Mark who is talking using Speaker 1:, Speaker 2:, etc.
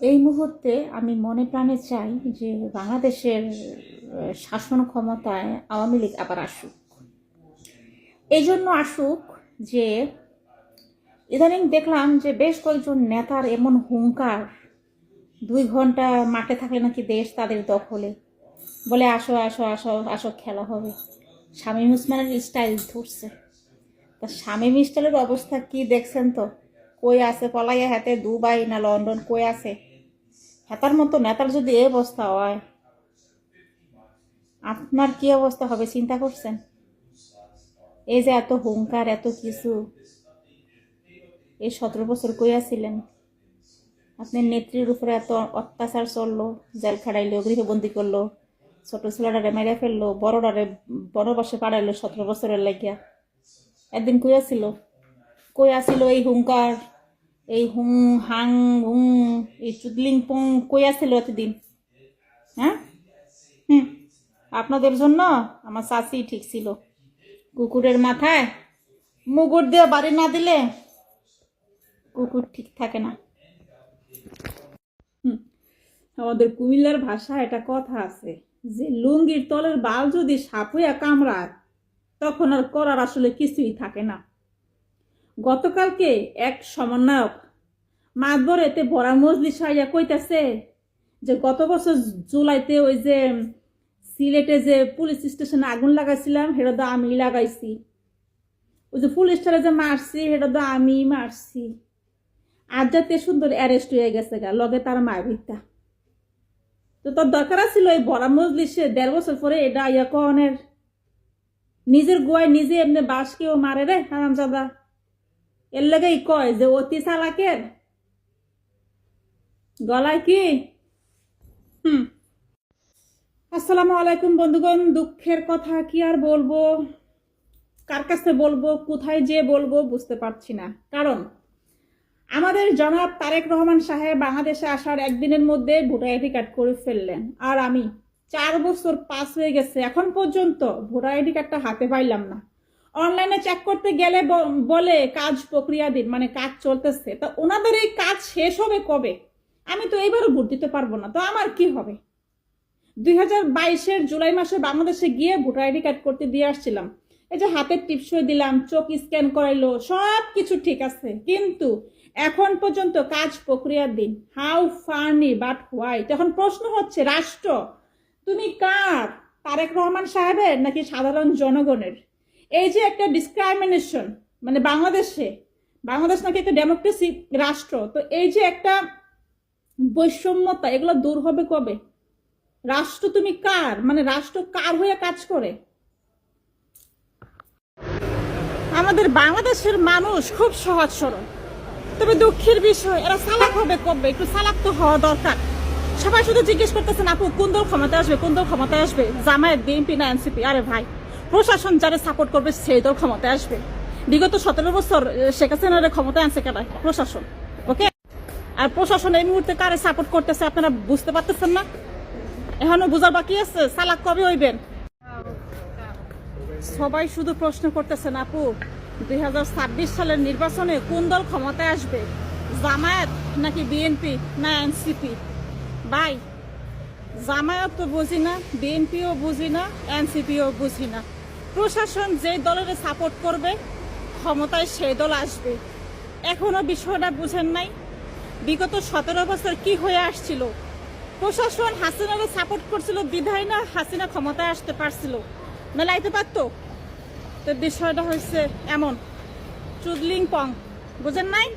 Speaker 1: এই মুহূর্তে আমি মনে প্রাণে চাই যে বাংলাদেশের শাসন ক্ষমতায় আওয়ামী লীগ আবার আসুক। এই জন্য আসুক যে ইদানিং দেখলাম যে বেশ কয়েকজন নেতার এমন হুঙ্কার, দুই ঘণ্টা মাঠে থাকলে নাকি দেশ তাদের দখলে। বলে, আসো আসো আসো আসো, খেলা হবে। শামীম উসমানের স্টাইল ধরছে। তা শামীম স্টাইলের অবস্থা কি দেখছেন তো? কই আছে, পলাইয়া হাতে দুবাই না লন্ডন, কই আছে? হেতার মতো নেতার যদি এই অবস্থা হয়, আপনার কি অবস্থা হবে চিন্তা করছেন? এই যে এত হুঙ্কার, এত কিছু। এই সতেরো বছর কইয়াছিলেন আপনার নেত্রীর উপরে এত অত্যাচার চলল, জেল খাড়াইলো গৃহবন্দি করল, ছোট ছেলেটারে মেরে ফেলল, বড়টারে বনবাসে পাড়াইলো সতেরো বছরের লাগিয়া। একদিন কই আসিল কই আসিল এই হুঙ্কার? এই হুং, হাং, হুং, এই চুদলিং পুং কই আসিল এতদিন? হ্যাঁ? হুম, আপনাদের জন্য আমার শাশি ঠিক ছিল। কুকুরের মাথায় মুগুর দিয়ে বাড়ি না দিলে কুকুর ঠিক থাকে না। আমাদের কুমিল্লার ভাষা একটা কথা আছে যে, লুঙ্গির তলের বাল যদি সাপ হইয়া কামড়ায়, তখন আর করার আসলে কিছুই থাকে না। গতকালকে এক সমন্বয়ক মাতবর এতে ভরা মজলিস সাইয়া কইতাছে যে গত বছর জুলাইতে ওই যে সিলেটে যে পুলিশ স্টেশনে আগুন লাগাইছিলাম, সেটা তো আমি লাগাইছি। ওই যে পুলিশটারে যে মারছি, সেটা তো আমি মারছি। আর যাতে সুন্দর অ্যারেস্ট হয়ে গেছে গা, লগে তার মায়ের ভিত্তা তো তোর দরকার ছিল এই বড় মজলিসে দেড় বছর পরে এটা ইয়া কনের। নিজের গোয়ায় নিজে এমনি বাস কেউ মারে রে হারামজাদা। এর লেগেই কয় যে, অতি চালাকের? গলায় কি? হুম। আসসালামু আলাইকুম বন্ধুগণ, দুঃখের কথা কি আর বলব? কার কাছে বলব? কোথায় যে বলব বুঝতে পারছি না। কারণ, আমাদের জনাব তারেক রহমান সাহেব বাংলাদেশে আসার একদিনের মধ্যে ভোটার আইডি কার্ড করে ফেললেন। আর আমি চার বছর পাস হয়ে গেছে। এখন পর্যন্ত ভোটার আইডি কার্ডটা হাতে পাইলাম না। অনলাইনে চেক করতে গেলে বলে কাজ প্রক্রিয়াধীন মানে কাজ চলতেছে। তা ওনাদের এই কাজ শেষ হবে কবে? আমি তো এইবারও ভোট দিতে পারব না। তো আমার কি হবে? দুই হাজার বাইশের জুলাই মাসে বাংলাদেশে গিয়ে ভোটার আইডি কার্ড করতে দিয়ে আসছিলাম। এই যে হাতের টিপসই দিলাম, চোখ স্ক্যান করাইলো সব কিছু ঠিক আছে। কিন্তু এখন পর্যন্ত কাজ প্রক্রিয়ার দিন। হাউ ফানি বাট হোয়াইট এখন প্রশ্ন হচ্ছে, রাষ্ট্র, তুমি কার? তারেক রহমান সাহেবের নাকি সাধারণ জনগণের? এই যে একটা ডিসক্রাইমিনেশন মানে বাংলাদেশে, বাংলাদেশ নাকি একটা ডেমোক্রেসি রাষ্ট্র, তো এই যে একটা বৈষম্যতা, এগুলো দূর হবে কবে? রাষ্ট্র তুমি কার? মানে রাষ্ট্র কার হয়ে কাজ করে? আমাদের বাংলাদেশের মানুষ খুব সহজ সরল। তবে দুঃখের বিষয়, এরা সালাক হবে কবে? একটু সালাক তো হওয়া দরকার। সবাই শুধু জিজ্ঞেস করতেছেন, আপু, কোন দল ক্ষমতায় আসবে? কোন দল ক্ষমতায় আসবে? জামায়াত, বিএনপি না এনসিপি? আরে ভাই প্রশাসন যারা সাপোর্ট করবে সেই দল ক্ষমতায় আসবে। বিগত সতেরো বছর শেখ হাসিনার ক্ষমতায় আনছে কেন? প্রশাসন ওকে আর প্রশাসন এই মুহূর্তে কারে সাপোর্ট করতেছে আপনারা বুঝতে পারতেছেন না? এখনও বোঝার বাকি আছে? সালাক কবে হইবেন? সবাই শুধু প্রশ্ন করতেছেন, আপু, দুই হাজার ছাব্বিশ সালের নির্বাচনে কোন দল ক্ষমতায় আসবে? জামায়াত নাকি বিএনপি না এনসিপি? ভাই জামায়াত তো বুঝি না, বিএনপিও বুঝি না, এনসিপিও বুঝি না। প্রশাসন যে দলের সাপোর্ট করবে, ক্ষমতায় সেই দল আসবে। এখনও বিষয়টা বুঝেন নাই। বিগত সতেরো বছর কি হয়ে আসছিল? প্রশাসন হাসিনাকে সাপোর্ট করছিল, বিধায় না হাসিনা ক্ষমতায় আসতে পারছিল। নাহলে আইতে পারতো? তো বিষয়টা হচ্ছে এমন। চুদলিং পং, বুঝেন নাই?